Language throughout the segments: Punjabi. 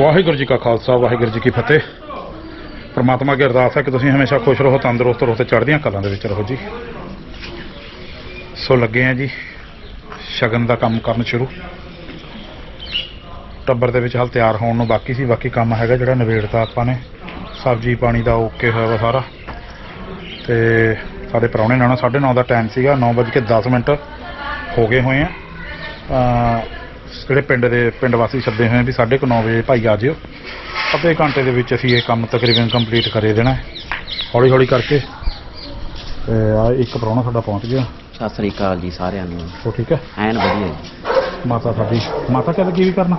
ਵਾਹਿਗੁਰੂ ਜੀ ਕਾ ਖਾਲਸਾ, ਵਾਹਿਗੁਰੂ ਜੀ ਕੀ ਫਤਿਹ। ਪਰਮਾਤਮਾ ਅੱਗੇ ਅਰਦਾਸ ਹੈ ਕਿ ਤੁਸੀਂ ਹਮੇਸ਼ਾ ਖੁਸ਼ ਰਹੋ, ਤੰਦਰੁਸਤ ਰਹੋ ਤੇ ਚੜ੍ਹਦੀਆਂ ਕਲਾਂ ਦੇ ਵਿੱਚ ਰਹੋ ਜੀ। ਸੋ ਲੱਗੇ ਆ ਜੀ, ਸ਼ਗਨ ਦਾ ਕੰਮ ਕਰਨ ਸ਼ੁਰੂ। ਟੱਬਰ ਦੇ ਵਿੱਚ ਹਾਲ ਤਿਆਰ ਹੋਣ ਨੂੰ ਬਾਕੀ ਸੀ, ਬਾਕੀ ਕੰਮ ਹੈਗਾ ਜਿਹੜਾ ਨਵੇੜਤਾ ਆਪਾਂ ਨੇ। ਸਬਜ਼ੀ ਪਾਣੀ ਦਾ ਓਕੇ ਹੋਇਆ ਵਾ ਸਾਰਾ। ਤੇ ਸਾਡੇ ਪ੍ਰਾਹੁਣੇ ਨਾਲ 9:30 ਦਾ ਟਾਈਮ ਸੀਗਾ 9:10 ਮਿੰਟ ਹੋ ਗਏ ਹੋਏ ਆ। ਜਿਹੜੇ ਪਿੰਡ ਦੇ ਪਿੰਡ ਵਾਸੀ ਸੱਦੇ ਹੋਏ ਆ ਵੀ 9:30 ਵਜੇ ਭਾਈ ਆ ਜਿਓ। ਅੱਧੇ ਘੰਟੇ ਦੇ ਵਿੱਚ ਅਸੀਂ ਇਹ ਕੰਮ ਤਕਰੀਬਨ ਕੰਪਲੀਟ ਕਰੇ ਦੇਣਾ। ਹੌਲੀ ਹੌਲੀ ਕਰਕੇ ਤੇ ਆ ਇੱਕ ਪ੍ਰਾਹੁਣਾ ਸਾਡਾ ਪਹੁੰਚ ਗਿਆ। ਸਤਿ ਸ੍ਰੀ ਅਕਾਲ ਜੀ ਸਾਰਿਆਂ ਨੂੰ। ਉਹ ਠੀਕ ਹੈ? ਐਨ ਵਧੀਆ ਜੀ। ਮਾਤਾ ਸਾਡੀ। ਮਾਤਾ ਲੱਗੀ ਵੀ ਕਰਨਾ?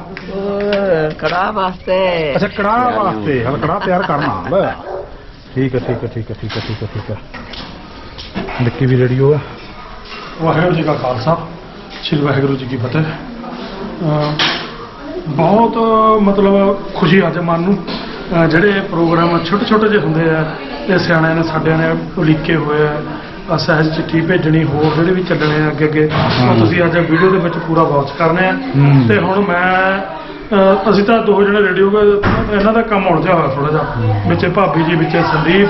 ਕੜਾ ਵਾਸਤੇ। ਅੱਛਾ ਕੜਾਹ ਵਾਸਤੇ। ਹਲ ਕੜਾਹ ਤਿਆਰ ਕਰਨਾ। ਲੈ। ਠੀਕ ਹੈ ਠੀਕ ਹੈ ਠੀਕ ਹੈ ਠੀਕ ਹੈ ਠੀਕ ਹੈ ਠੀਕ ਹੈ। ਨਿੱਕੀ ਵੀ ਰੇਡੀਓ ਹੈ ਵਾਹਿਗੁਰੂ ਜੀ ਕਾ ਖਾਲਸਾ। ਸ੍ਰੀ ਵਾਹਿਗੁਰੂ ਜੀ ਕੀ ਫਤਿਹ। ਬਹੁਤ ਮਤਲਬ ਖੁਸ਼ੀ ਅੱਜ ਮਨ ਨੂੰ। ਜਿਹੜੇ ਪ੍ਰੋਗਰਾਮ ਛੋਟੇ ਛੋਟੇ ਜਿਹੇ ਹੁੰਦੇ ਆ ਤੇ ਸਿਆਣਿਆਂ ਨੇ ਸਾਡਿਆਂ ਨੇ ਉਲੀਕੇ ਹੋਏ ਆ ਆਹ ਸਹਿਜ ਚਿੱਠੀ ਭੇਜਣੀ ਹੋਰ ਜਿਹੜੇ ਵੀ ਚੱਲਣੇ ਆ ਅੱਗੇ ਅੱਗੇ ਉਹ ਤੁਸੀਂ ਅੱਜ ਵੀਡੀਓ ਦੇ ਵਿੱਚ ਪੂਰਾ ਵਾਚ ਕਰਨੇ ਆ। ਹੂੰ। ਤੇ ਹੁਣ ਮੈਂ ਅਹ ਅਸੀਂ ਤਾਂ ਦੋ ਜਣੇ ਰੇਡੀਓ ਇਹਨਾਂ ਦਾ ਕੰਮ ਉਲਝਿਆ ਹੋਇਆ ਥੋੜਾ ਜਿਹਾ। ਵਿੱਚੇ ਭਾਬੀ ਜੀ ਵਿੱਚੇ ਸੰਦੀਪ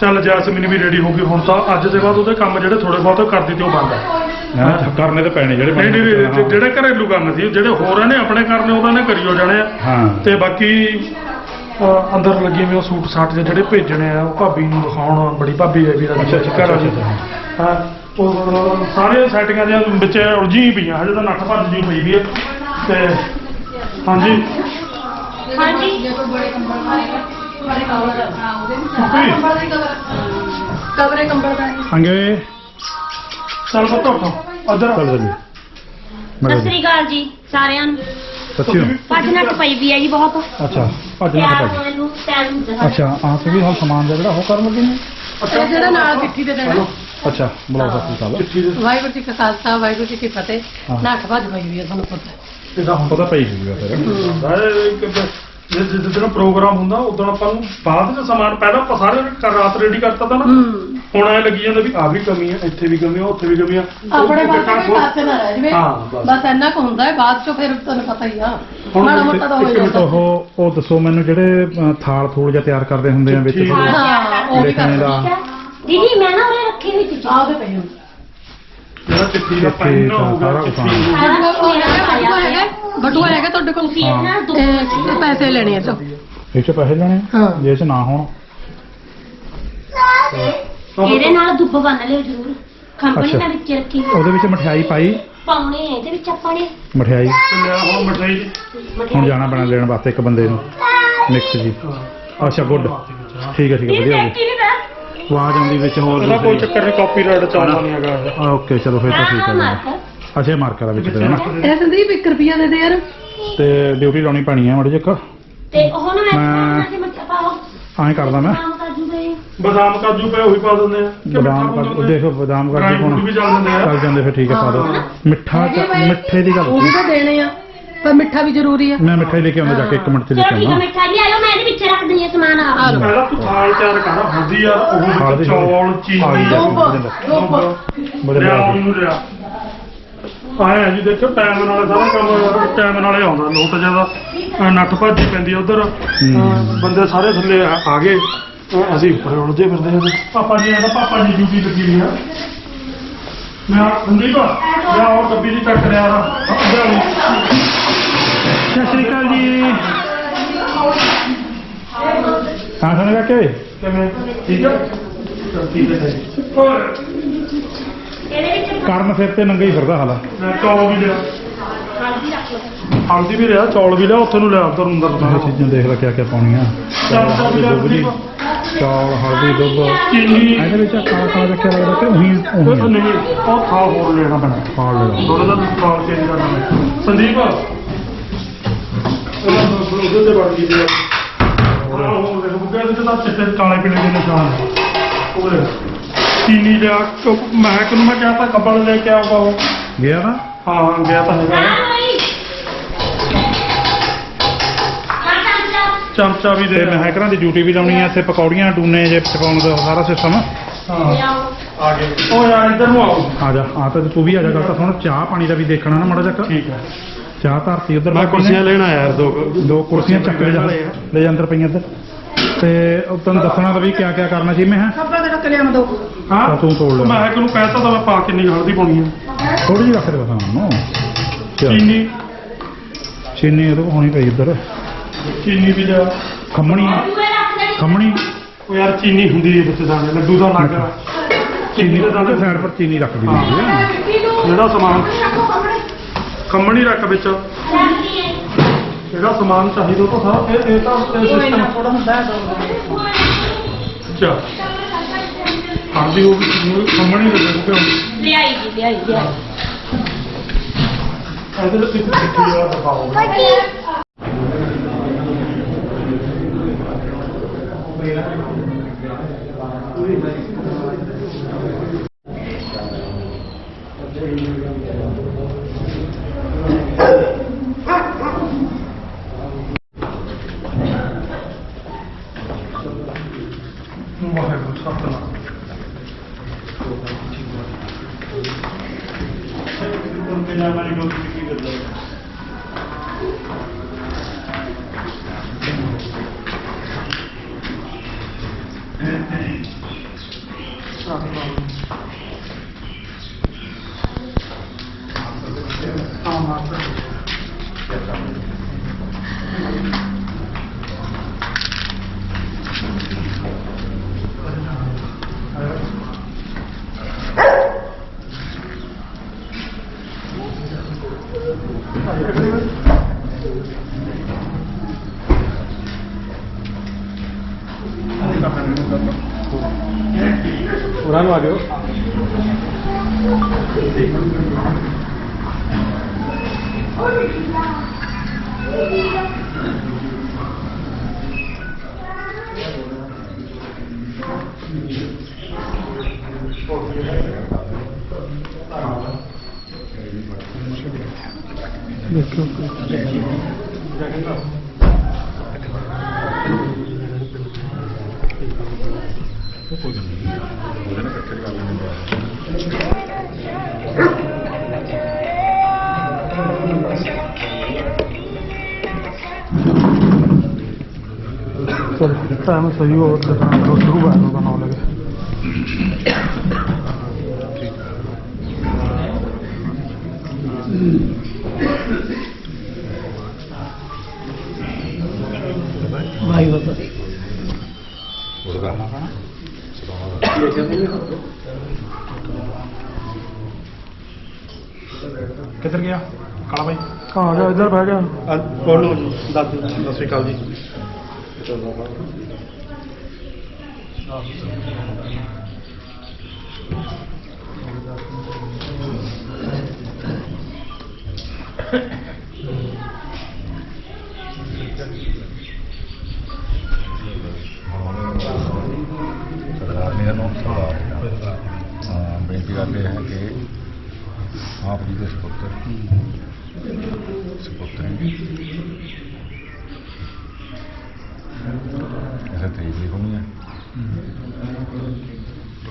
ਚੱਲ ਜੈਸਮੀਨ ਵੀ ਰੈਡੀ ਹੋ ਗਈ। ਹੁਣ ਤਾਂ ਅੱਜ ਦੇ ਬਾਅਦ ਉਹਦੇ ਕੰਮ ਜਿਹੜੇ ਥੋੜੇ ਬਹੁਤ ਕਰਦੀ ਤੇ ਉਹ ਬੰਦ ਹੈ ਕਰਨੇ ਤਾਂ ਪੈਣੇ ਜਿਹੜੇ ਨਹੀਂ ਨਹੀਂ ਹਾਂ। ਜਿਹੜੇ ਘਰੇਲੂ ਕੰਮ ਸੀ ਜਿਹੜੇ ਹੋਰਾਂ ਨੇ ਆਪਣੇ ਕਰਨੇ ਉਹਦਾ ਨੇ ਕਰਿਓ ਜਾਣੇ ਆ। ਹਾਂ। ਤੇ ਬਾਕੀ ਅੰਦਰ ਲੱਗੀ ਵੀ ਉਹ ਸੂਟ ਸਾਟ ਜਿਹੇ ਜਿਹੜੇ ਭੇਜਣੇ ਆ ਉਹ ਭਾਬੀ ਨੂੰ ਦਿਖਾਉਣ ਬੜੀ ਭਾਬੀ ਹੈ ਵੀਰਾ ਅੱਛਾ, ਅੱਛਾ, ਘਰ ਵਾਲੀ ਅੱਛਾ, ਹਾਂ ਉਹ ਸਾਰੇ ਸੈਟਿੰਗਾਂ ਦੀਆਂ ਵਿੱਚ ਉਲਝੀ ਹੀ ਪਈਆਂ ਹਜੇ ਤਾਂ ਨੱਠ ਭੱਜ ਜੀ ਪਈ ਵੀ ਹੈ ਤੇ ਹਾਂਜੀ। ਹਾਂਜੀ। ਕਵਰੇ ਕੰਬਲ ਦਾ। ਅੰਗੇ ਚੱਲ ਪੁੱਤ ਉੱਠੋ। ਚੱਲ ਉਧਰ ਜੀ ਸਤਿ ਸ੍ਰੀ ਅਕਾਲ ਜੀ ਸਾਰਿਆਂ ਨੂੰ। ਸੱਚੀ ਭੱਜ ਨੱਟ ਪਈ ਵੀ ਹੈ ਜੀ ਬਹੁਤ। ਅੱਛਾ ਭੱਜ ਨਾ ਤਿਆਰ ਭੱਜ ਹੋਣ ਨੂੰ ਟਾਈਮ ਹੁੰਦਾ ਅੱਛਾ ਆਹ ਤੇ ਵੀ ਹਾਲ ਸਮਾਨ ਦਾ ਜਿਹੜਾ ਉਹ ਕਰਨ ਲੱਗੇ ਨੇ? ਇਹ ਜਿਹੜਾ ਨਾਲ ਚਿੱਠੀ ਦੇ ਦੇਣਾ। ਅੱਛਾ ਬੁਲਾਓ ਸਤਿ ਸ਼੍ਰੀ ਦੇ ਵਾਹਿਗੁਰੂ ਜੀ ਕਾ ਖਾਲਸਾ ਵਾਹਿਗੁਰੂ ਜੀ ਕੀ ਫਤਿਹ। ਨੱਠ ਭੱਜ ਪਈ ਵੀ ਹੈ ਤੁਹਾਨੂੰ ਪਤਾ। ਉਹਦਾ ਪਈ ਜੂਗਾ ਫਿਰ। ਜਿਸ ਦਿਨ ਪ੍ਰੋਗਰਾਮ ਹੁੰਦਾ ਉਦੋਂ ਆਪਾਂ ਨੂੰ ਬਾਅਦ ਵਿੱਚ ਸਮਾਨ ਪਹਿਲਾਂ ਆਪਾਂ ਸਾਰੇ ਰਾਤ ਰੈਡੀ ਕਰਤਾ ਤਾਂ ਨਾ। ਹੁਣ ਐ ਲੱਗੀ ਜਾਂਦਾ ਵੀ ਆ ਵੀ ਕਮੀ ਹੈ ਇੱਥੇ ਵੀ ਕਮੀ ਹੈ ਉੱਥੇ ਵੀ ਕਮੀ ਹੈ ਆਪਣੇ ਪਾਸੇ ਪਾਸੇ ਨਾ ਰਹਿ ਜਵੇ। ਹਾਂ, ਬਸ। ਇੰਨਾ ਕੁ ਹੁੰਦਾ ਹੈ ਬਾਅਦ ਚੋਂ ਫਿਰ ਤੁਹਾਨੂੰ ਪਤਾ ਹੀ ਆ। ਹੁਣ ਮਾੜਾ ਮੋਟਾ ਤਾਂ ਹੋ ਜਾਂਦਾ। ਉਹ ਉਹ ਦੱਸੋ ਮੈਨੂੰ ਜਿਹੜੇ ਥਾਲ ਥੂਲ ਜਾਂ ਤਿਆਰ ਕਰਦੇ ਹੁੰਦੇ ਆ ਵਿੱਚ। ਹਾਂ ਉਹ ਵੀ ਲਿਖਣੇ ਦਾ। ਦੀਦੀ ਮੈਂ ਨਾ ਉਹਨੇ ਰੱਖੇ ਹੋਈ ਸੀ। ਆਹ ਦੇ ਪਈ ਹੁੰਦੀ ਜਿਹੜਾ ਚਿੱਠੀ ਦਾ ਚਿੱਠੀ ਪੈਨ ਦਾ ਹੋ ਗਿਆ ਸਾਰਾ ਕੁਛ ਚਿੱਠੀ ਹਾਂ। ਬਟੂਆ ਹੈਗਾ। ਬਟੂਆ ਹੈਗਾ ਤੁਹਾਡੇ ਕੋਲ। ਹਾਂ। ਇਹ ਪੈਸੇ ਲੈਣੇ ਆ ਚੋ ਇਹ ਚ ਪੈਸੇ ਲੈਣੇ? ਆ? ਹਾਂ। ਜੇ ਇਹ ਚ ਨਾ ਹੋਣ। ਇਹਦੇ ਨਾਲ ਦੁੱਬ ਬੰਨ ਲਿਓ ਜ਼ਰੂਰ। ਕੰਪਨੀ ਅੱਛਾ। ਦਾ ਵਿੱਚ ਰੱਖੀ ਹੋਈ। ਉਹਦੇ ਵਿੱਚ ਮਠਿਆਈ ਪਾਈ? ਪਾਉਣੇ ਆ ਇਹਦੇ ਵਿੱਚ ਆਪਾਂ ਨੇ। ਮਠਿਆਈ। ਤੇ ਲਿਆ ਹੁਣ ਮਠਾਈ ਦੀ। ਹੁਣ ਜਾਣਾ ਪੈਣਾ ਲੈਣ ਵਾਸਤੇ ਇੱਕ ਬੰਦੇ ਨੂੰ। ਮਿਕਸ ਜੀ। ਅੱਛਾ ਗੁੱਡ। ਠੀਕ ਹੈ ਠੀਕ ਹੈ ਵਧੀਆ ਹੋ ਬੈ ਆਵਾਜ਼ ਆਉਂਦੀ ਵਿੱਚ ਹੋਰ ਇਹਦਾ ਕੋਈ ਚੱਕਰ ਨਹੀਂ ਕਾਪੀਰਾਈਟ ਚੱਲਦਾ ਨਹੀਂ ਹੈਗਾ ਇਹ। ਓਕੇ ਚਲੋ ਫਿਰ ਤਾਂ ਠੀਕ ਹੈ ਅੱਛੇ ਮਾਰਕਰ। ਆ ਵਿੱਚ ਤੇ ਨਾ ਇਹ ਸੰਦੀਪ 1 ਰੁਪਿਆ ਦੇ ਦੇ ਯਾਰ। ਤੇ ਡਿਊਟੀ ਲਾਉਣੀ ਪੈਣੀ ਹੈ ਮੜੇ ਜਿਹਾ ਤੇ ਉਹ ਨਾ ਮੈਂ ਮੈਂ- ਮੈਂ ਮੱਚਾ ਪਾਓ ਐਂ ਕਰਦਾ ਮੈਂ। ਕੰਮ ਕਰ ਜੂਗੇ ਬਦਾਮ ਕਾਜੂ ਪਏ ਉਹੀ ਪਾ ਦਿੰਦੇ ਆ। ਕਿ ਬਦਾਮ ਮਿੱਠਾ ਕਾਜੂ ਪਾਉਂਦੇ ਆ? ਦੇਖੋ ਬਦਾਮ Dry ਕਾਜੂ fruit ਵੀ ਚੱਲ ਜਾਂਦੇ ਆ। ਚੱਲ ਜਾਂਦੇ ਫਿਰ ਠੀਕ ਹੈ ਪਾ ਹਾਂ। ਮਿੱਠਾ ਹੈਗੇ। ਮਿੱਠੇ ਦੀ ਗੱਲ ਉਹ ਵੀ ਤਾਂ ਦੇਣੇ ਆ। ਪਰ ਮਿੱਠਾ ਵੀ ਜ਼ਰੂਰੀ ਆ। ਮੈਂ ਮਿੱਠਾ ਹੀ ਲੈ ਕੇ ਆਉਂਦਾ ਜਾ ਕੇ 1 ਮਿੰਟ ਚ ਲੈ ਚਲੋ ਕੇ ਠੀਕ ਹੈ ਆਉਂਦਾ। ਮਿੱਠਾ ਜੀ ਆ ਲਓ ਮੈਂ ਇਹਦੇ ਵਿੱਚ ਰੱਖ ਦਿੰਦੀ ਹਾਂ ਸਮਾਨ ਆ ਲਓ। ਪਹਿਲਾਂ ਤੂੰ ਥਾਲ ਤਿਆਰ ਕਰ ਹਲਦੀ ਆ ਉਹ ਚੌਲ ਚੀਨੀ। ਆ। ਦੁੱਬ ਬੜੇ ਬੜਾ ਉਹਨੂੰ ਲਿਆ। ਆਇਆ ਜੀ ਦੇਖੋ ਟਾਈਮ ਨਾਲ ਸਾਰਾ ਕੰਮ ਟਾਈਮ ਨਾਲ ਹੀ ਆਉਂਦਾ ਲੋਟ ਜ਼ਿਆਦਾ। ਨੱਠ ਭੱਜੀ ਪੈਂਦੀ ਉਧਰ। ਬੰਦੇ ਸਾਰੇ ਥੱਲੇ ਆ ਆ ਗਏ। ਅਹ ਅਸੀਂ ਉੱਪਰ ਉਲਝੇ ਫਿਰਦੇ ਹਾਂ ਪਾਪਾ ਜੀ ਆਂਦਾ ਪਾਪਾ ਜੀ ਡਿਊਟੀ ਲੱਗੀ ਹੋਈ ਆ। ਮੈਂ ਸੰਦੀਪ ਦੀ ਚੱਕ ਲਿਆ ਸਤਿ ਸ਼੍ਰੀ ਅਕਾਲ ਜੀ। ਹਾਂ ਕਿਵੇਂ? ਠੀਕ ਹੈ ਕਰਨ ਸਿਰ ਤੇ ਨੰਗਾ ਹੀ ਫਿਰਦਾ ਹਾਲਾ। ਚੌਲ ਵੀ ਲਿਆ। ਹਲਦੀ ਵੀ ਲਿਆ ਚੌਲ ਵੀ ਲਿਆ ਉੱਥੇ ਨੂੰ ਲਿਆ ਅੰਦਰ ਦਾ ਚੀਜ਼ਾਂ ਦੇਖ ਲੈ ਕਿਆ ਕਿਆ ਪਾਉਣੀਆਂ। ਚੱਲ ਵੀ ਲਿਆ ਚੌਲ ਹਲਦੀ ਦੁੱਧ। ਚੀਨੀ ਇਹਦੇ ਵਿੱਚ ਕਾਲਾ ਕਾਲਾ ਕਿਆ ਲੱਗਦਾ ਕਿ ਉਹੀ ਉਹ ਉਹੀ ਨਹੀਂ ਉਹ ਥਾਲ ਹੋਰ ਲੈਣਾ ਪੈਣਾ। ਪਾੜ ਲੈਣਾ। ਥੋੜਾ ਜਿਹਾ ਥਾਲ ਚੇਂਜ ਕਰਨਾ ਪੈਣਾ। ਸੰਦੀਪ ਉਹਨਾਂ ਨੂੰ ਉਹਦੇ ਤੇ ਵੜ ਗਈ ਜੀ ਹਾਂ ਉਹ ਦੇਖੋ ਬੁੱਗਾ ਦੇ ਤਾਂ ਚਿੱਟੇ ਕਾਲੇ ਪੀਲੇ ਦੇ ਨਿਸ਼ਾਨ ਉਹ ਦੇਖ। ਚੀਨੀ ਲਿਆ ਕ- ਮੈਂ ਕਿਹਨੂੰ ਮੈਂ ਕਿਹਾ ਤਾਂ ਕੱਪੜ ਲੈ ਕੇ ਆਊਗਾ ਉਹ। ਗਿਆ ਨਾ? ਹਾਂ ਗਿਆ ਤਾਂ ਹੈਗਾ। ਚਮਚਾ ਵੀ ਦੇ ਤੇ ਮੈਂ ਹੈਕਰਾਂ ਦੀ ਡਿਊਟੀ ਵੀ ਲਾਉਣੀ ਆ ਇੱਥੇ ਪਕੌੜੀਆਂ ਡੂਨੇ ਜੇ ਪਕਾਉਣ ਦਾ ਸਾਰਾ ਸਿਸਟਮ ਹਾਂ। ਆ ਗਏ। ਉਹ ਯਾਰ ਇੱਧਰ ਨੂੰ ਆਓ। ਆ ਜਾ ਆ ਤਾਂ ਤੂੰ ਵੀ ਆ ਜਾ ਗੱਲ ਤਾਂ ਸੁਣ ਚਾਹ ਪਾਣੀ ਦਾ ਵੀ ਦੇਖਣਾ ਨਾ ਮਾੜਾ ਜਿਹਾ ਠੀਕ ਹੈ। ਚਾਹ ਧਰਤੀ ਉਧਰ ਮੈਂ ਕੁਰਸੀਆਂ ਲੈਣ ਯਾਰ ਦੋ ਕੁ। ਦੋ ਕੁਰਸੀਆਂ ਚੱਕ ਲੈ ਜਾ। ਲੈ ਅੰਦਰ ਪਈਆਂ ਇੱਧਰ। ਤੇ ਉਹ ਤੈਨੂੰ ਦੱਸਣਾ ਤਾਂ ਵੀ ਕਿਆ ਕਿਆ ਕਰਨਾ ਸੀ ਮੈਂ ਹਾਂ। ਤਾਂ ਤੂੰ ਤੋੜ ਲੈ। ਮੈਂ ਕਿਹਾ ਨੂੰ ਕਹਿਤਾ ਤਾਂ ਮੈਂ ਪਾ ਕਿੰਨੀ ਹਲਦੀ ਪਾਉਣੀ ਆ। ਥੋੜੀ ਜਿਹੀ ਰੱਖ ਦੇ ਬਸ ਉਹਨੂੰ ਚੱਲ। ਚੀਨੀ। ਚੀਨੀ ਇਹਦੇ ਕੋਲ ਹੋਣੀ ਪਈ ਇੱਧਰ। ਚੀਨੀ ਵੀ ਜਾ ਖੰਮਣੀ। ਖੰਮਣੀ। ਉਹ ਯਾਰ ਚੀਨੀ ਹੁੰਦੀ ਹੈ ਵਿੱਚ ਦਾਣੇ ਲੱਡੂ ਦਾ ਲੱਗ ਚੀਨੀ ਦੇ ਦਾਣੇ। ਸਾਈਡ ਪਰ ਚੀਨੀ ਰੱਖ ਦੀ ਹੁੰਦੀ ਹੈ ਜਿਹੜਾ ਸਮਾਨ ਖੰਮਣੀ ਰੱਖ ਵਿੱਚ। ਜਿਹੜਾ ਸਮਾਨ ਚਾਹੀਦਾ ਉਹ ਤਾਂ ਸਾਰਾ ਇਹ ਇਹ ਤਾਂ ਸਿਸਟਮ ਥੋੜਾ ਹੁੰਦਾ ਚਾ ਹਾਂਜੀ ਉਹ ਵੀ ਖੰਮਣੀ ਦੇ ਦੇ ਕਿਉਂ ਲਿਆਈ ਜੀ ਲਿਆਈ ਲਿਆਈ। ਇਹਦੇ ਵਿੱਚ ਇੱਕ ਚਿੱਠੀ ਵਾਲਾ ਦਿਖਾਓ। ਵਾਹਿਗੁਰੂ ਉਹਨਾਂ ਨੂੰ ਆ ਦਿਓ ਚਲ ਟਾਈਮ ਸਹੀ ਹੋ ਤੇ ਤਾਂ ਕਰੋ ਸ਼ੁਰੂ ਕਰ ਦੋ ਨਾਮ ਲੈ ਕੇ ਭਾਈ ਬਾਬਾ ਕਿੱਧਰ ਗਿਆ? ਕਾਲਾ ਬਾਈ। ਆ ਜਾ ਇੱਧਰ ਬਹਿ ਜਾ। ਕੋਲ ਨੂੰ ਦਾਦੂ ਸਤਿ ਸ਼੍ਰੀ ਅਕਾਲ ਜੀ। ਸਰਦਾਰ ਹਾਂ ਬੇਨਤੀ ਕਰਦੇ ਹੈ ਕਿ ਆਪ ਜੀ ਦੇ ਸੁਪੁੱਤਰ ਸੁਪੁੱਤਰੀ ਐਸਾ ਤਰੀਕ ਲਿਖਣੀ ਹੈ।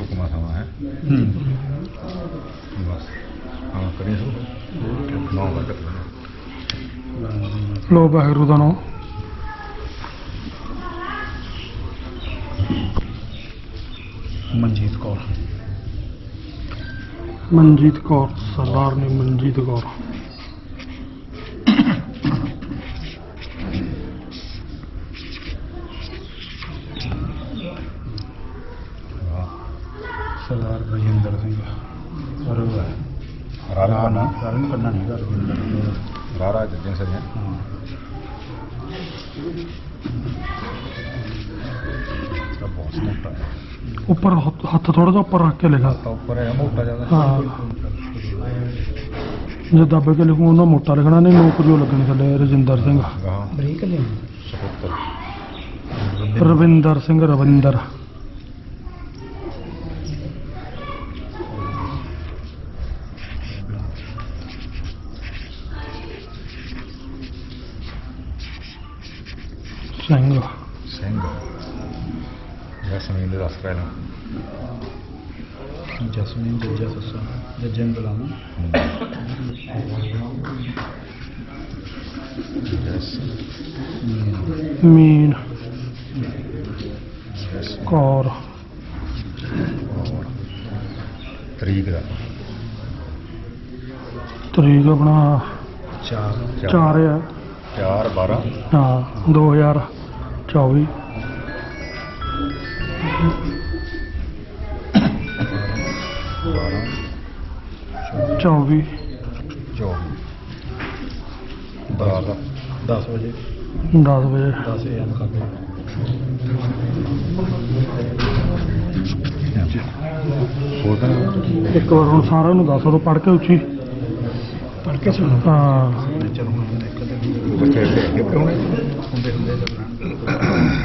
ਹੁਕਮਾ ਸਮਾਂ ਹੈ। ਬਸ ਹਾਂ ਕਰੀਏ ਸੋ। ਨੌ ਵਜੇ ਤੱਕ। ਲੋ ਵਾਹਿਗੁਰੂ ਦਾ ਨਾਮ। ਮਨਜੀਤ ਕੌਰ। ਮਨਜੀਤ ਕੌਰ ਸਰਦਾਰ ਨੇ ਮਨਜੀਤ ਕੌਰ ਸਰਦਾਰ ਰਜਿੰਦਰ ਸਿੰਘ ਰੋਵਾ ਰਾਰਾ ਨਾ ਸਾਰਿਆਂ ਨੂੰ ਕਰਨਾ ਨਹੀਂ ਰਜਿੰਦਰ ਰਾਰਾ ਜੱਜਨ ਸਰ ਹੈ ਹਾਂ ਤਾਂ ਬਹੁਤ ਮੋਟਾ ਹੈ ਉੱਪਰ ਹੱਥ ਥੋੜਾ ਜਿਹਾ ਉੱਪਰ ਰੱਖ ਕੇ ਲਿਖਾ ਤਾਂ ਉੱਪਰ ਹੈ ਮੋਟਾ ਜ਼ਿਆਦਾ ਹਾਂ। ਜੇ ਦੱਬ ਕੇ ਲਿਖੂ ਉਹਨਾਂ ਮੋਟਾ ਲਿਖਣਾ ਨਹੀਂ ਨੌਕਰੀਓ ਲੱਗਣੀ ਥੱਲੇ ਰਜਿੰਦਰ ਸਿੰਘ। ਬਰੀਕ ਸੁਪੁੱਤਰ ਰਵਿੰਦਰ ਸਿੰਘ ਰਵਿੰਦਰ। ਸਿੰਘ ਜਸਮੀਨ ਦੇ ਦੱਸ ਪਹਿਲਾਂ ਜਸਮੀਨ ਜੱਜਾ ਸੱਸਾ ਜੱਜਨ ਬੁਲਾਵਾ। ਜੈਸ ਮੀਨ ਜੈਸ ਕੌਰ। ਤਰੀਕ ਦਾ। ਤਰੀਕ ਆਪਣਾ 4 ਚਾਰ। ਆ। 4 12 ਹਾਂ 2024 24 24 10 10 ਵਜੇ। 10 ਵਜੇ। 10 ਐਮ ਹੋਰ ਤਾਂ ਇੱਕ ਵਾਰ ਹੁਣ ਸਾਰਿਆਂ ਨੂੰ ਦੱਸ ਦੋ ਪੜ੍ਹ ਕੇ ਉੱਚੀ। ਪੜ ਕੇ ਸੁਣੋ। ਹਾਂ। ਚਲੋ ਹੁਣ ਬੱਚੇ ਦੇ ਅੱਗੇ ਪੜਾਉਣੇ ਹੁੰਦੇ ਹੁੰਦੇ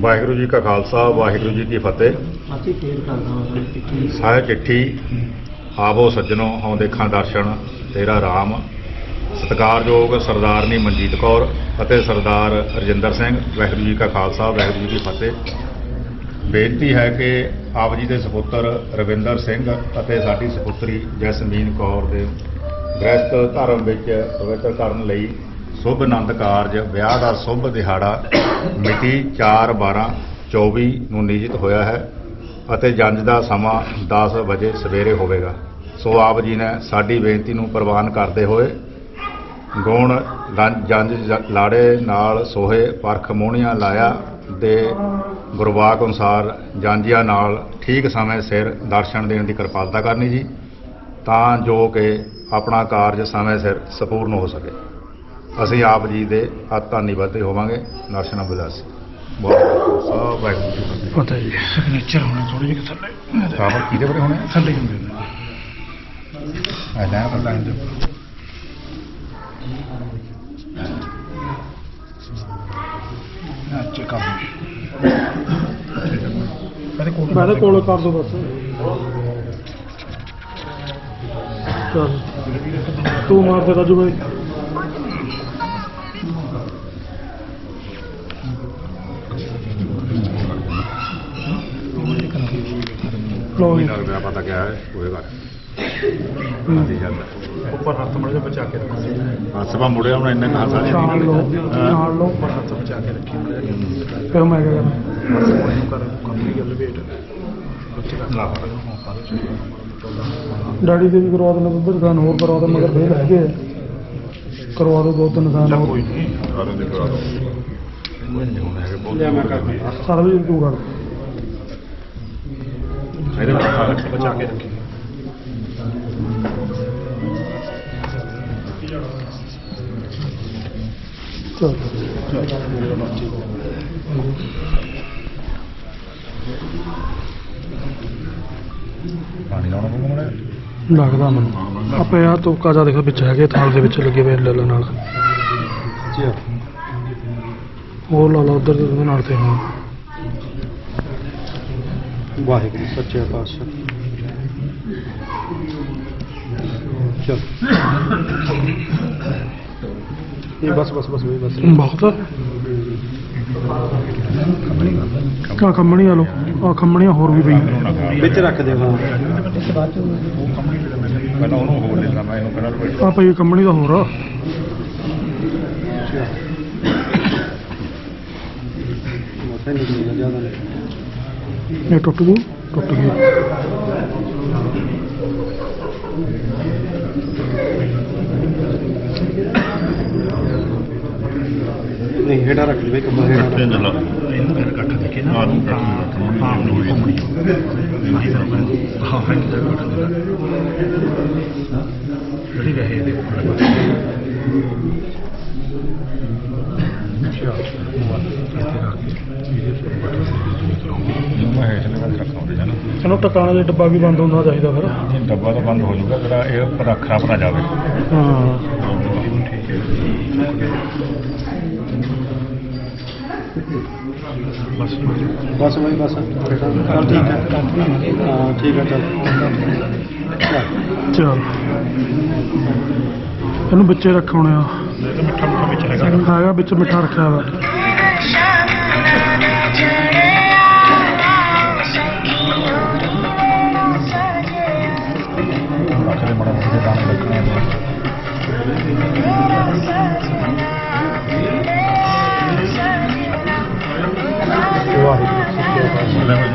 ਵਾਹਿਗੁਰੂ ਜੀ ਕਾ ਖਾਲਸਾ ਵਾਹਿਗੁਰੂ ਜੀ ਕੀ ਫਤਿਹ। ਸਾਹਿਬ ਚਿੱਠੀ। ਆਵੋ ਸੱਜਣੋ ਹਉ ਦੇਖਾਂ ਦਰਸ਼ਨ। ਤੇਰਾ ਰਾਮ। ਸਤਿਕਾਰਯੋਗ ਸਰਦਾਰਨੀ ਮਨਜੀਤ ਕੌਰ ਅਤੇ ਸਰਦਾਰ ਰਜਿੰਦਰ ਸਿੰਘ ਵਾਹਿਗੁਰੂ ਜੀ ਕਾ ਖਾਲਸਾ ਵਾਹਿਗੁਰੂ ਜੀ ਕੀ ਫਤਿਹ। ਬੇਨਤੀ ਹੈ ਕਿ ਆਪ ਜੀ ਦੇ ਸੁਪੁੱਤਰ ਰਵਿੰਦਰ ਸਿੰਘ ਅਤੇ ਸਾਡੀ ਸੁਪੁੱਤਰੀ ਜੈਸਮੀਨ ਕੌਰ ਦੇ ਗ੍ਰਸਤ ਧਰਮ ਵਿੱਚ ਪਵਿੱਤਰ ਕਰਨ ਲਈ ਸ਼ੁਭ ਆਨੰਦ ਕਾਰਜ, ਵਿਆਹ ਦਾ ਸ਼ੁਭ ਦਿਹਾੜਾ ਮਿਤੀ 4/12/24 ਨੂੰ ਨਿਯਿਤ ਹੋਇਆ ਹੈ ਅਤੇ ਜੰਜ ਦਾ ਸਮਾਂ 10 ਵਜੇ ਸਵੇਰੇ ਹੋਵੇਗਾ। ਸੋ ਆਪ ਜੀ ਨੇ ਸਾਡੀ ਬੇਨਤੀ ਨੂੰ ਪ੍ਰਵਾਨ ਕਰਦੇ ਹੋਏ ਗੁਣ ਲੰ- ਜੰਜ ਲਾੜੇ ਨਾਲ ਸੋਹੇ ਪਰਖ ਮੋਹਣੀਆਂ ਲਾਇਆ ਦੇ ਗੁਰਵਾਕ ਅਨੁਸਾਰ ਜਾਂਜੀਆਂ ਨਾਲ ਠੀਕ ਸਮੇਂ ਸਿਰ ਦਰਸ਼ਨ ਦੇਣ ਦੀ ਕਿਰਪਾਲਤਾ ਕਰਨੀ ਜੀ। ਤਾਂ ਜੋ ਕਿ ਆਪਣਾ ਕਾਰਜ ਸਮੇਂ ਸਿਰ ਸੰਪੂਰਨ ਹੋ ਸਕੇ। ਅਸੀਂ ਆਪ ਜੀ ਦੇ ਆਤਾਨੀ ਵਧੇ ਹੋਵਾਂਗੇ। ਦਰਸ਼ਨ ਬਿਲਾਸ ਬਹੁਤ ਸਭ ਵਾਹਿਗੁਰੂ ਪਤਾ ਜੀ ਸਿਗਨੇਚਰ ਹੋਣਾ ਥੋੜੀ ਜਿਹੀ ਥੱਲੇ? ਸਾਬਰ ਕਿਹਦੇ ਪਰ ਹੋਣੇ ਥੱਲੇ ਹੁੰਦੇ ਨੇ। ਆ ਲੈ ਪਤਾ ਨਹੀਂ ਅੱਛਾ ਕਰ ਮੇਰੇ ਕੋਲ ਕਰ ਦੋ ਬਸ। ਚੱਲ। ਤੂੰ ਮਾਰ ਦੇ ਰਾਜੂ ਭਾਈ ਲੋ ਜੀ। ਲੱਗਦਾ ਪਤਾ ਕਿਆ ਹੈ ਹੋਏਗਾ ਜੀ ਜਾਂਦਾ ਉੱਪਰ ਹੱਥ ਮੜ ਬਚਾ ਕੇ ਰੱਖੋ ਬਸ ਬਾ ਮੁੜਿਆ ਹੁਣ ਇੰਨੇ ਕਹਾ ਲਓ ਉੱਪਰ ਹੱਥ ਬਚਾ ਕੇ ਰੱਖੀ। ਫਿਰ ਮੈਂ ਕਿਆ ਕਰਾਂ? ਕਰ ਕੰਪਨੀ ਗੱਲ ਵੇਟ। ਲਾ। ਡੈਡੀ ਦੇ ਵੀ ਕਰਵਾ ਦੇਣਾ ਦੁੱਧ ਦੁਕਾਨ ਹੋਰ ਕਰਵਾ ਦੇ ਮਗਰ ਫੇਰ ਹੈਗੇ ਆ। ਕਰਵਾ ਦੋ ਦੋ ਤਿੰਨ ਦੁਕਾਨ ਹੋਰ। ਕੋਈ ਨਹੀਂ ਕਰਾ ਦੇ ਕਰਾ ਦੋ ਨਹੀਂ ਹੁਣ ਹੈਗੇ ਬਹੁਤ ਮੈਂ ਕਰਦਾ ਸਾਰਾ ਵੀ ਤੂੰ ਕਰ। ਇਹਦੇ ਵਿੱਚ ਸਾਰਾ ਬਚਾ ਕੇ ਰੱਖੀ। ਚਲ। ਪਾਣੀ ਲਾਉਣਾ ਪਊਗਾ ਮੜਾ ਲੱਗਦਾ ਮੈਨੂੰ। ਆਪੇ ਆ ਤੋਕਾ ਜਾ ਦੇਖ ਵਿੱਚ ਹੈਗੇ ਥਾਲ ਦੇ ਵਿੱਚ ਲੱਗੇ ਹੋਏ ਲੈ ਲੈ ਨਾਲ। ਹੋਰ ਲਾ ਲਾ ਉਧਰ ਦੇ ਨਾਲ ਤੇ ਹਾਂ ਵਾਹਿਗੁਰੂ ਸੱਚੇ ਪਾਤਸ਼ਾਹ। ਚਲ। ਇਹ ਬਸ ਬਸ ਬਸ ਬਸ ਬਹੁਤ ਕਾ ਖੰਮਣੀ ਆ ਲੋ ਆ ਖੰਮਣੀਆਂ ਹੋਰ ਵੀ ਪਈ ਵਿੱਚ ਰੱਖ ਦਿਓ ਹਾਂ। ਪਹਿਲਾਂ ਉਹਨੂੰ ਹੋਰ ਲੈ ਲਾ ਮੈਂ ਇਹਨੂੰ ਕਹਿੰਦਾ ਵੀ ਆ ਪਈ ਖੰਮਣੀ ਦਾ ਹੋਰ ਆ। ਮੋਟੇ ਨਿਕਲ ਜ਼ਿਆਦਾ ਨਹੀਂ। ਇਹ ਟੁੱਟ ਗਈ ਟੁੱਟ ਗਈ। ਨਹੀਂ ਹੇਠਾਂ ਰੱਖ ਬਈ ਕੰਬਲ ਹੇਠਾਂ ਰੱਖ ਇਹਨੂੰ ਲਾ ਇਹਨੂੰ ਫਿਰ ਕੱਟ ਦੇ ਕੇ ਨਾ ਆਹ ਨੂੰ ਕੱਟ ਦੇ ਹਾਂ। ਨੂੰ ਘੁੰਮਣੀ ਹਾਂ ਇੱਕ ਜਗ੍ਹਾ ਕੱਟ ਦੇ ਜਿਹੜੀ ਰਹੇ ਇਹਦੇ ਉੱਪਰ ਜਨਾ ਇਹਨੂੰ ਟਿਕਾਣੇ ਦੇ ਡੱਬਾ ਵੀ ਬੰਦ ਹੁੰਦਾ ਚਾਹੀਦਾ ਫਿਰ। ਇਹ ਡੱਬਾ ਤਾਂ ਬੰਦ ਹੋ ਜਾਊਗਾ ਜਿਹੜਾ ਇਹ ਪਰ ਖਰਾਬ ਨਾ ਜਾਵੇ। ਹਾਂ। ਬਸ ਬਸ ਬਈ ਬਸ। ਚੱਲ ਠੀਕ ਹੈ। ਹਾਂ ਠੀਕ ਹੈ ਚੱਲ। ਚੱਲ। ਇਹਨੂੰ ਵਿੱਚੇ ਰੱਖਣੇ ਆ। ਮਿੱਠਾ ਮਿੱਠਾ ਵਿੱਚ ਹੈਗਾ ਹੈਗਾ ਵਿੱਚ ਮਿੱਠਾ ਰੱਖਿਆ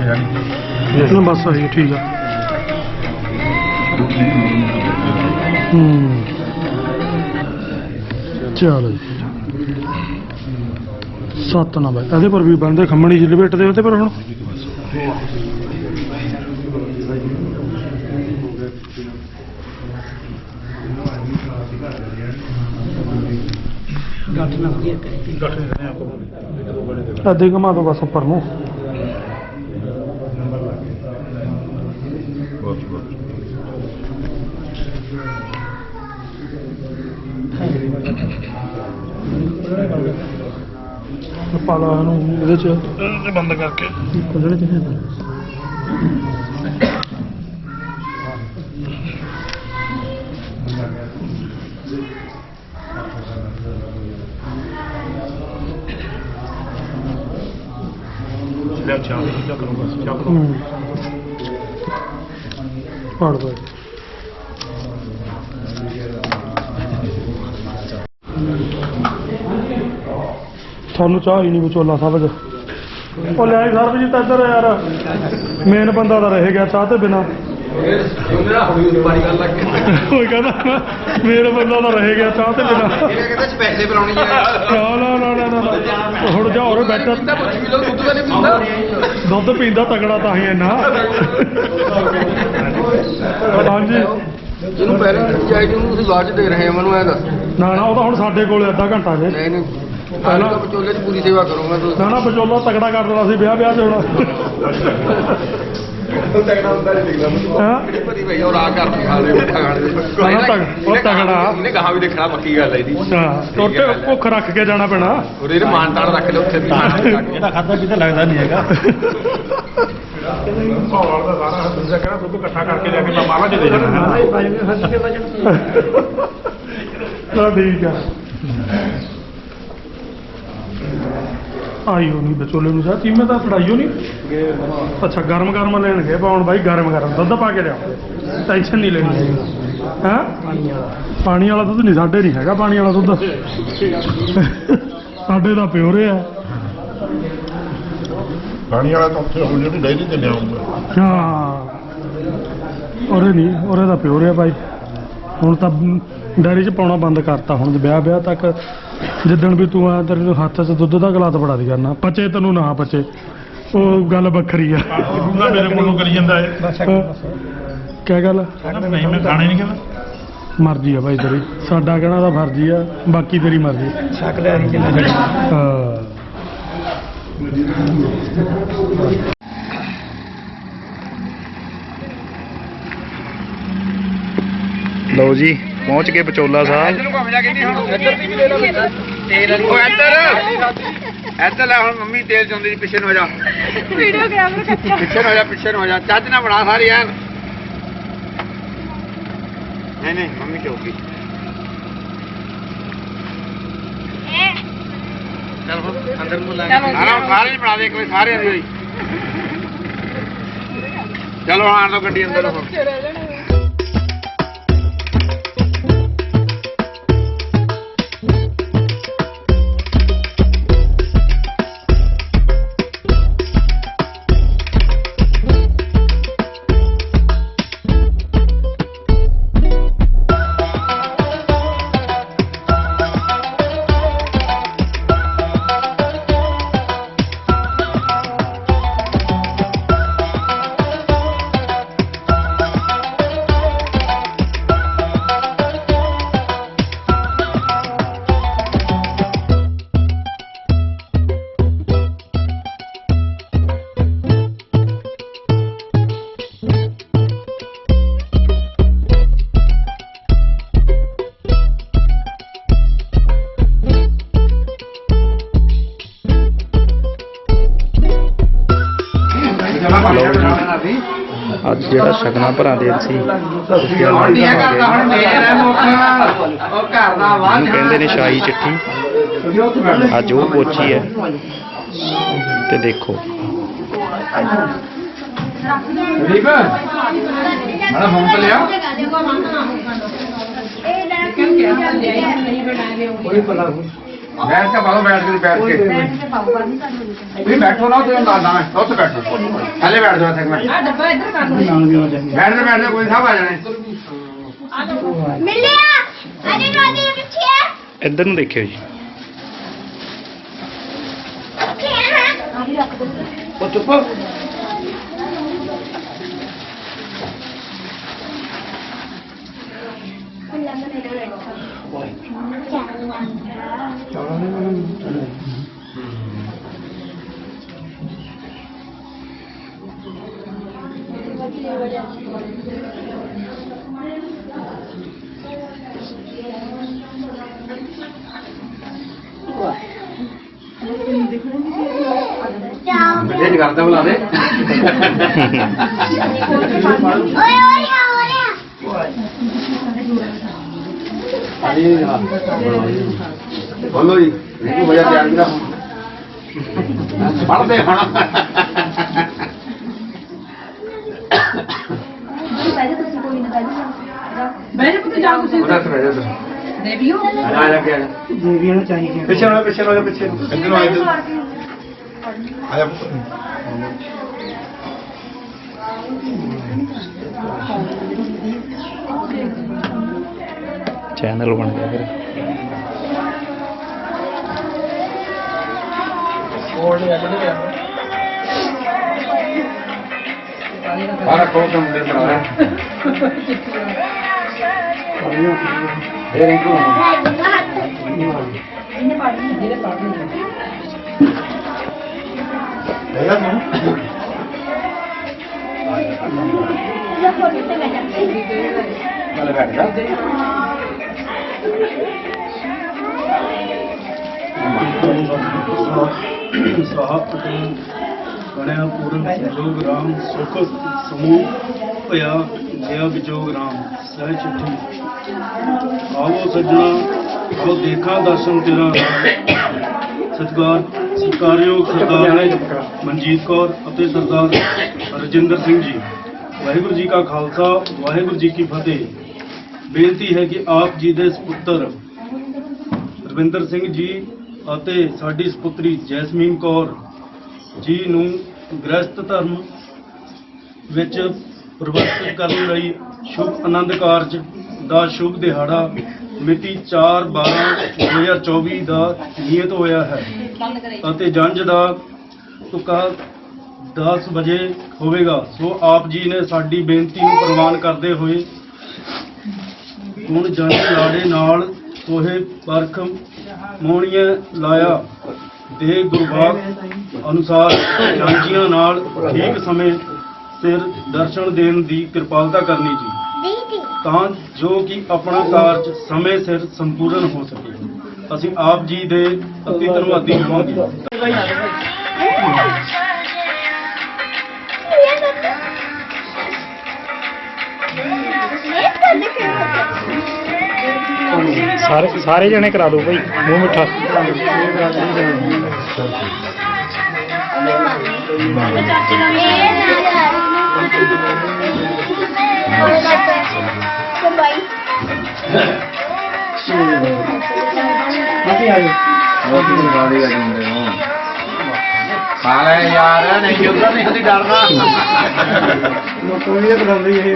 ਵਾ ਬਸ ਆਹੀ ਠੀਕ ਆ। ਹੂੰ। ਚਲੋ ਜੀ। ਸੱਤ ਨਾ ਬਾਈ ਇਹਦੇ ਪਰ ਵੀ ਬੰਦੇ ਖੰਮਣੀ ਜਿਹੀ ਲਪੇਟਦੇ ਉਹਦੇ ਪਰ ਹੁਣ। ਅੱਧੇ ਘਮਾ ਦੋ ਬਸ ਉੱਪਰ ਨੂੰ। ਪਾ ਲਾ ਇਹਨੂੰ ਇਹਦੇ ਚ। ਇਹਦੇ ਬੰਦ ਕਰਕੇ। ਖੁੱਲਣੇ ਚ ਹੈ। ਲੈ ਚਾਹ ਦੀ ਚੀਜ਼ਾਂ ਕਰੋ ਬਸ ਚਾਹ ਕਰੋ ਹੂੰ। ਪੜ ਦੋ। ਤੁਹਾਨੂੰ ਚਾਹ ਹੀ ਨਹੀਂ ਵਿਚੋਲਾ ਸਭ ਉਹ ਲੈ ਸਰਬ ਜੀ ਤਾਂ ਇੱਧਰ ਯਾਰ। ਮੇਨ ਬੰਦਾ ਤਾਂ ਰਹਿ ਗਿਆ ਚਾਹ ਤੇ ਬਿਨਾ। ਕੋਈ ਕਹਿੰਦਾ ਮੇਨ ਬੰਦਾ ਤਾਂ ਰਹਿ ਗਿਆ ਚਾਹ ਤੇ ਬਿਨਾ। ਕਹਿੰਦੇ ਸਪੈਸ਼ਲ ਬਣਾਉਣੀ ਆ ਨਾ ਨਾ ਨਾ ਨਾ ਨਾ ਨਾ। ਹੁਣ ਜਾ ਹੋਰ ਬੈਠਾ। ਪੁੱਛ ਵੀ ਲੋ ਦੁੱਧ ਪੀਂਦਾ ਦੁੱਧ ਪੀਂਦਾ ਤਗੜਾ ਤਾਂ ਹੀ ਇੰਨਾ। ਹਾਂਜੀ। ਜਿਹਨੂੰ ਨਹੀਂ ਚਾਹੀਦੀ ਉਹਨੂੰ ਤੁਸੀਂ ਬਾਅਦ ਚ ਦੇ ਰਹੇ ਹੋ ਮੈਨੂੰ ਐ ਦੱਸ। ਨਾ ਨਾ ਉਹ ਤਾਂ ਹੁਣ ਸਾਡੇ ਕੋਲੇ ਅੱਧਾ ਘੰਟਾ ਜੇ। ਨਹੀਂ ਨਹੀਂ। ਪਹਿਲਾਂ ਤਾਂ ਵਿਚੋਲੇ ਦੀ ਪੂਰੀ ਸੇਵਾ ਕਰੂੰਗਾ ਤੂੰ ਨਾ ਨਾ ਵਿਚੋਲਾ ਤਗੜਾ ਕਰ ਦੇਣਾ ਸੀ ਵਿਆਹ ਵਿਆਹ 'ਚ ਹੁਣ। ਤਗੜਾ ਹੁੰਦਾ ਨਹੀਂ ਦਿਖਦਾ ਹਾਂ? ਭਰੀ ਭਈ ਉਹ ਆ ਕਰ ਖਾ ਲੈ ਮਿੱਠਾ ਖਾਣ ਦੇ। ਨਾ, ਤਗ- ਉਹ ਤਗੜਾ। ਉਹਨੇ ਕਹਾ ਵੀ ਦੇਖਣਾ ਪੱਕੀ ਗੱਲ ਹੈ ਇਹਦੀ। ਹਾਂ ਟੋਟੇ ਭੁੱਖ ਰੱਖ ਕੇ ਜਾਣਾ ਪੈਣਾ। ਉਹਦੇ ਇਹਨੇ ਮਾਨ ਤਾਨ ਰੱਖ ਲਿਆ ਉੱਥੇ ਵੀ ਇਹਦਾ ਖਾਦਾ ਵੀ ਤਾਂ ਲੱਗਦਾ ਨਹੀਂ ਹੈਗਾ। ਭਾਵਾਲ ਦਾ ਸਾਰਾ ਦੂਜਾ ਕਹਿੰਦਾ ਦੁੱਧ ਇਕੱਠਾ ਕਰਕੇ ਲੈ ਕੇ ਮੈਂ ਮਾਲਾ ਚ ਦੇ ਜਾਣਾ। ਹੈ ਨਾ ਠੀਕ ਆ। ਆਈਓ ਨਹੀਂ ਵਿਚੋਲੇ ਨੂੰ ਜਾ ਚੀਮੇ ਤਾਂ ਫੜਾਈਓ ਨਹੀਂ ਅੱਛਾ ਗਰਮ ਗਰਮ ਲੈਣਗੇ ਪਾਉਣ ਬਾਈ ਗਰਮ ਗਰਮ ਦੁੱਧ ਪਾ ਕੇ ਲਿਆਓ। ਟੈਨਸ਼ਨ ਨਹੀਂ ਲੈਣੀ। ਹੈਗੀ ਹਾਂ? ਪਾਣੀ ਵਾਲਾ ਦੁੱਧ ਨਹੀਂ ਸਾਡੇ ਨਹੀਂ ਹੈਗਾ ਪਾਣੀ ਵਾਲਾ ਦੁੱਧ। ਸਾਡੇ ਦਾ ਪਿਓਰੇ ਆ। ਪਾਣੀ ਵਾਲਾ ਤਾਂ ਉੱਥੇ ਹੁਣ ਜਿਹੜੀ ਡੇਲੀ ਤੇ ਲਿਆਉਂਗਾ ਹਾਂ। ਉਹਰੇ ਨਹੀਂ ਉਹਰੇ ਦਾ ਪਿਓਰ ਆ ਭਾਈ ਹੁਣ ਤਾਂ ਡੈਰੀ 'ਚ ਪਾਉਣਾ ਬੰਦ ਕਰਤਾ ਹੁਣ ਵਿਆਹ ਵਿਆਹ ਤੱਕ ਜਿੱਦਣ ਵੀ ਤੂੰ ਆ ਤੇਰੇ ਨੂੰ ਹੱਥ 'ਚ ਦੁੱਧ ਦਾ ਗਲਾਸ ਫੜਾ ਦੀ ਕਰਨਾ ਪਚੇ ਤੈਨੂੰ ਨਾ ਪਚੇ। ਉਹ ਗੱਲ ਵੱਖਰੀ ਆ। ਉਹਦਾ ਮੇਰੇ ਕੋਲੋਂ ਕਰੀ ਜਾਂਦਾ ਹੈ। ਕਿਆ ਗੱਲ ਨਹੀਂ ਮੈਂ ਖਾਣੇ ਨਹੀਂ ਕਹਿੰਦਾ। ਮਰਜ਼ੀ ਆ ਭਾਈ ਤੇਰੀ। ਸਾਡਾ ਕਹਿਣਾ ਤਾਂ ਫਰਜ਼ੀ ਆ ਬਾਕੀ ਤੇਰੀ ਮਰਜ਼ੀ। ਛਕ ਲਿਆ ਨਹੀਂ ਜਿੰਨਾ ਹਾਂ। ਲਓ ਜੀ। ਪਹੁੰਚ ਕੇ ਵਿਚੋਲਾ ਸਾਹਿਬ। ਘੁੰਮ ਜਾ ਕੇ ਨਹੀਂ ਹੁਣ। ਇੱਧਰ ਦੀ ਵੀ ਲੈ ਲਓ ਤੇਲ ਵਾਲੀ। ਉਹ ਇੱਧਰ। ਇੱਧਰ ਲੈ ਹੁਣ ਮੰਮੀ ਤੇਲ ਚੋਂਦੀ ਪਿੱਛੇ ਨੂੰ ਹੋ ਜਾ। ਵੀਡੀਓ ਕੈਮਰਾ ਕੱਚਾ। ਪਿੱਛੇ ਨੂੰ ਹੋ ਜਾ ਪਿੱਛੇ ਨੂੰ ਹੋ ਜਾ। ਚੱਜ ਨਾਲ ਬਣਾ ਸਾਰੀ ਐਨ। ਨਹੀਂ ਨਹੀਂ ਮੰਮੀ ਚੌਕੀ ਚੱਲ ਹੁਣ ਅੰਦਰ ਨੂੰ ਲੈ ਨਾ ਨਾ ਹੁਣ। ਸਾਰੇ ਹੀ ਬਣਾ ਦੇ ਇੱਕ ਵਾਰੀ ਸਾਰਿਆਂ ਦੀ ਹੋਈ ਚਲੋ ਹੁਣ ਆਣ ਲਓ ਗੱਡੀ ਅੰਦਰ ਅੱਜ ਜਿਹੜਾ ਸ਼ਗਨਾ ਭਰਾ ਦੇ ਸੀ ਕਹਿੰਦੇ ਨੇ ਸ਼ਾਹੀ ਚਿੱਠੀ। ਅੱਜ ਉਹ ਪੋਚੀ ਹੈ। ਤੇ ਦੇਖੋ। ਰੀਬ ਮਾੜਾ ਫੋਨ ਤੇ ਲਿਆ। ਇਹ ਲੈ ਕੇ ਨਹੀਂ ਬਣਾ ਲਿਓ ਬੈਠ ਕੇ ਬਾਹਰ ਬੈਠ ਕੇ ਬੈਠ ਕੇ। ਤੁਸੀਂ ਬੈਠੋ ਨਾ ਤੁਸੀਂ ਦੱਸਦਾ ਮੈਂ ਉੱਥੇ ਬੈਠੋ। ਥੱਲੇ ਬੈਠ ਜਾਓ ਇੱਥੇ ਇੱਕ ਮਿੰਟ। ਬੈਠਦੇ ਬੈਠਦੇ ਕੋਈ ਸਭ ਆ ਜਾਣੇ। ਮਿਲਿਆ? ਅਰੇ ਰਾਜੀ ਕਿੱਥੇ ਇੱਧਰ ਨੂੰ ਦੇਖਿਓ ਜੀ। ਕਿੱਥੇ ਹੈ ਉਹ ਚੁੱਪ। ਬੱਚੇ ਜੀ ਕਰਦਾ ਬੁਲਾ ਦੇ ਓਏ ਓਏ ਓਏ ਬੋਲੋ ਜੀ ਰਿੰਕੂ ਭਈਆ ਧਿਆਨ ਦਿਲਾ ਪੜਦੇ ਹੁਣ ਉਹਦਾ ਤੇ ਬੈਠੋ ਦੇਵੀਓ ਆ ਜਾ ਕੇ ਆ ਜਾ ਦੇਵੀਆਂ ਨੂੰ ਚਾਹੀਦੀਆਂ ਪਿੱਛੇ ਹੋ ਪਿੱਛੇ ਹੋ ਪਿੱਛੇ ਇੱਧਰ ਆ ਇੱਧਰ ਆ ਜਾ ਚੈਨਲ ਬਣ ਗਿਆ ਫਿਰ ਬਾਹਰ ਕੋਲ ਕੰਮ ਬਣਿਆ ਪੂਰਨ ਸੰਜੋਗ ਰਾਮ ਸੁਖ ਸਮੂਹ ਭਇਆ ਗਿਆ ਵਿਜੋਗ ਰਾਮ ਸਹਿ ਚਿੱਠੀ ਆਵੋ ਸੱਜਣਾ ਆਓ ਦੇਖਾਂ ਦਰਸ਼ਨ ਤੇਰਾ ਸਤਿਕਾਰ ਸਤਿਕਾਰਯੋਗ ਸਰਦਾਰ ਮਨਜੀਤ ਕੌਰ ਅਤੇ ਸਰਦਾਰ ਰਜਿੰਦਰ ਸਿੰਘ ਜੀ ਵਾਹਿਗੁਰੂ ਜੀ ਕਾ ਖਾਲਸਾ, ਵਾਹਿਗੁਰੂ ਜੀ ਕੀ ਫਤਿਹ। ਬੇਨਤੀ ਹੈ ਕਿ ਆਪ ਜੀ ਦੇ ਸੁਪੁੱਤਰ ਰਵਿੰਦਰ ਸਿੰਘ ਜੀ ਅਤੇ ਸਾਡੀ ਸੁਪੁੱਤਰੀ ਜੈਸਮੀਨ ਕੌਰ ਜੀ ਨੂੰ ਗ੍ਰਸਤ ਧਰਮ ਵਿੱਚ ਪ੍ਰਵਰਤਿਤ ਕਰਨ ਲਈ ਸ਼ੁਭ ਆਨੰਦ ਕਾਰਜ ਦਾ ਸ਼ੁਭ ਦਿਹਾੜਾ ਮਿਤੀ 4/12/2024 ਦਾ ਨਿਯਤ ਹੋਇਆ ਹੈ ਅਤੇ ਜੰਝ ਦਾ ਤੁਕਾ 10 ਵਜੇ ਹੋਵੇਗਾ। ਸੋ ਆਪ ਜੀ ਨੇ ਸਾਡੀ ਬੇਨਤੀ ਨੂੰ ਪ੍ਰਵਾਨ ਕਰਦੇ ਹੋਏ ਹੁਣ ਜੰਝ ਲਾੜੇ ਨਾਲ ਸੋਹੇ ਪਰਖ ਮੋਹਣੀਆਂ ਲਾਇਆ। ਦੇ ਗੁਰਬਾਗ ਅਨੁਸਾਰ ਜਾਂਜੀਆਂ ਨਾਲ ਠੀਕ ਸਮੇਂ ਸਿਰ ਦਰਸ਼ਨ ਦੇਣ ਦੀ ਕਿਰਪਾਲਤਾ ਕਰਨੀ ਜੀ। ਤਾਂ ਜੋ ਕਿ ਆਪਣਾ ਕਾਰਜ ਸਮੇਂ ਸਿਰ ਸੰਪੂਰਨ ਹੋ ਸਕੇ। ਅਸੀਂ ਆਪ ਜੀ ਦੇ ਅਤੀ ਧੰਨਵਾਦੀ ਹੋਵਾਂਗੇ। ਸਾਰੇ ਸਾਰੇ ਜਣੇ ਕਰਾ ਦਿਓ ਭਾਈ ਮੂੰਹ ਮਿੱਠਾ ਬਾਈ ਸਾਲੇ ਯਾਰ ਨਹੀਂ ਉਧਰ ਨਹੀਂ ਹੁੰਦੀ ਡਰਨਾ? ਕੋਈ ਇਹ ਬਣਾਉਂਦੀ ਇਹ।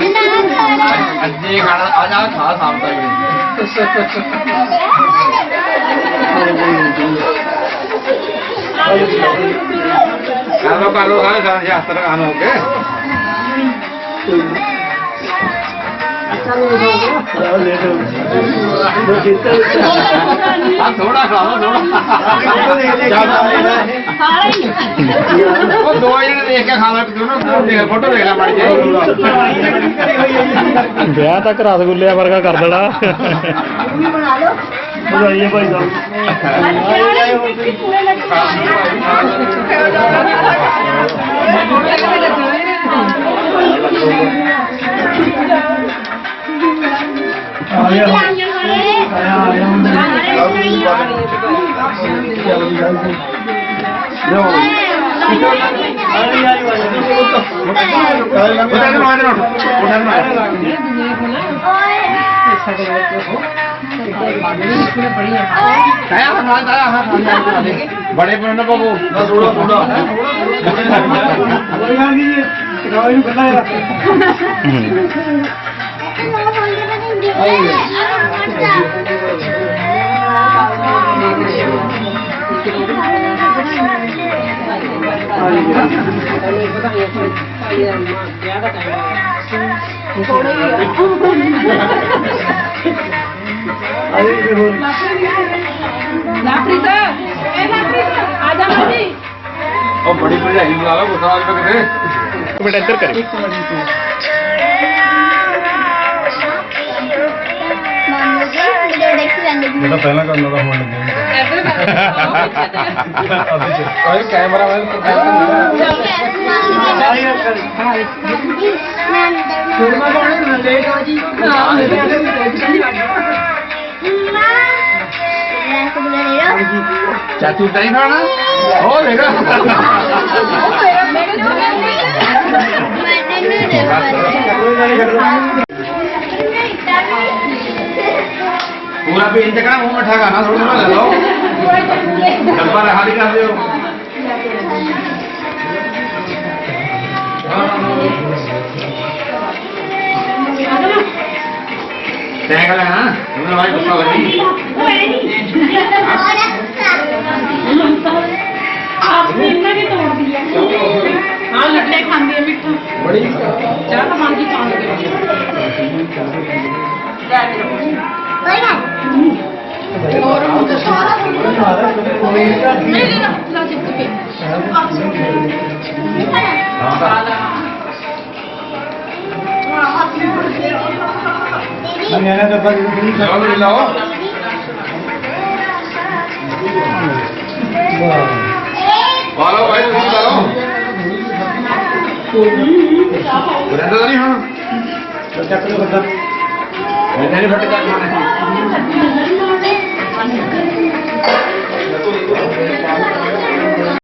ਅੱਜੇ ਖਾਣਾ ਆ ਜਾ ਖਾ ਸਾਹਮਣੇ ਹੀ। ਕਰ ਲੋ ਕਰ ਲੋ ਸਾਰੇ ਸ਼ਾਸਤਰ ਕਾਨ ਹੋ ਕੇ ਆ ਥੋੜਾ ਖਾ ਲੋ ਥੋੜਾ ਉਹ ਦੋ ਜਣੇ ਦੇਖ ਕੇ ਖਾਣਾ ਤੂੰ ਨਾ ਦੇਖ ਫੋਟੋ ਦੇਖ ਲੈ ਮਾੜੀ ਜਿਹੀ ਵਿਆਹ ਤੱਕ ਰਸਗੁੱਲਿਆਂ ਵਰਗਾ ਕਰ ਦੇਣਾ। ਵਧਾਈਆਂ ਭਾਈ ਸਾਹਿਬ। ਆ ਗਿਆ ਆਇਆ ਆਇਆ ਉਹਦਾ ਨੂੰ ਆ ਜਾ ਉਹਦਾ ਨੂੰ ਆ ਜਾ ਤਾਇਆ ਹਾਂ ਤਾਇਆ ਹਾਂ ਹਾਂ ਬੜੇ ਬਣੇ ਨਾ ਬਾਬੂ ਥੋੜਾ ਥੋੜਾ ਕੋਈ ਗੱਲ ਨਹੀਂ ਜੀ ਟਿਕਾਈ ਨੂੰ ਕੱਢਾ ਯਾਰ ਆਏ ਕਿ ਹੋਰ ਉਹ ਬੜੀ ਭਜਾਈ ਬੁਲਾ ਲਓ ਗੁੱਸਾ ਆ ਜਾਵੇ ਕਿਤੇ। ਇੱਕ ਮਿੰਟ ਇੱਧਰ ਕਰੇ ਜਿਹੜਾ ਪਹਿਲਾਂ ਕਰਨਾ ਤਾਂ ਹੁਣ ਲੱਗਿਆ ਓਏ ਕੈਮਰਾ ਮੈਨ ਚਾਚੂ ਤਾਂ ਖਾਣਾ ਹੋ ਖਾਣਾ? ਥੋੜਾ ਥੋੜਾ ਲੈ ਲਓ ਡੱਬਾ ਰਹਾ ਦੀ ਕਰ ਦਿਓ ਤੈਂ ਕਹ ਲੈਣਾ ਉਹਨਾਂ ਵਾਈ ਗੁੱਸਾ ਲੱਗੀ ਆਪਨੇ ਇਹਨਾਂ ਦੀ ਤੋੜਦੀ ਹੈ ਹਾਂ ਲੱਟੇ ਖਾਂਦੀ ਹੈ ਮਿੱਠਾ ਬੜੀ ਚਾਹ ਤਾਂ ਮੰਗੀ ਪਾਉਂਦੀ ਨਹੀਂ ਨਹੀਂ ਲਾ ਚੁੱਕ ਕੇ ਨਿਆਣਾ ਡੱਬਾ ਜਿਹਨੂੰ ਨਹੀਂ ਚਲੋ ਲੈ ਲਓ ਪਾ ਲਓ ਭਾਈ ਤੁਸੀਂ ਪਾ ਲਓ ਰਹਿੰਦਾ ਤਾਂ ਨਹੀਂ ਹੁਣ ਚੱਕ ਲਓ ਬੱਦਾ Thank you.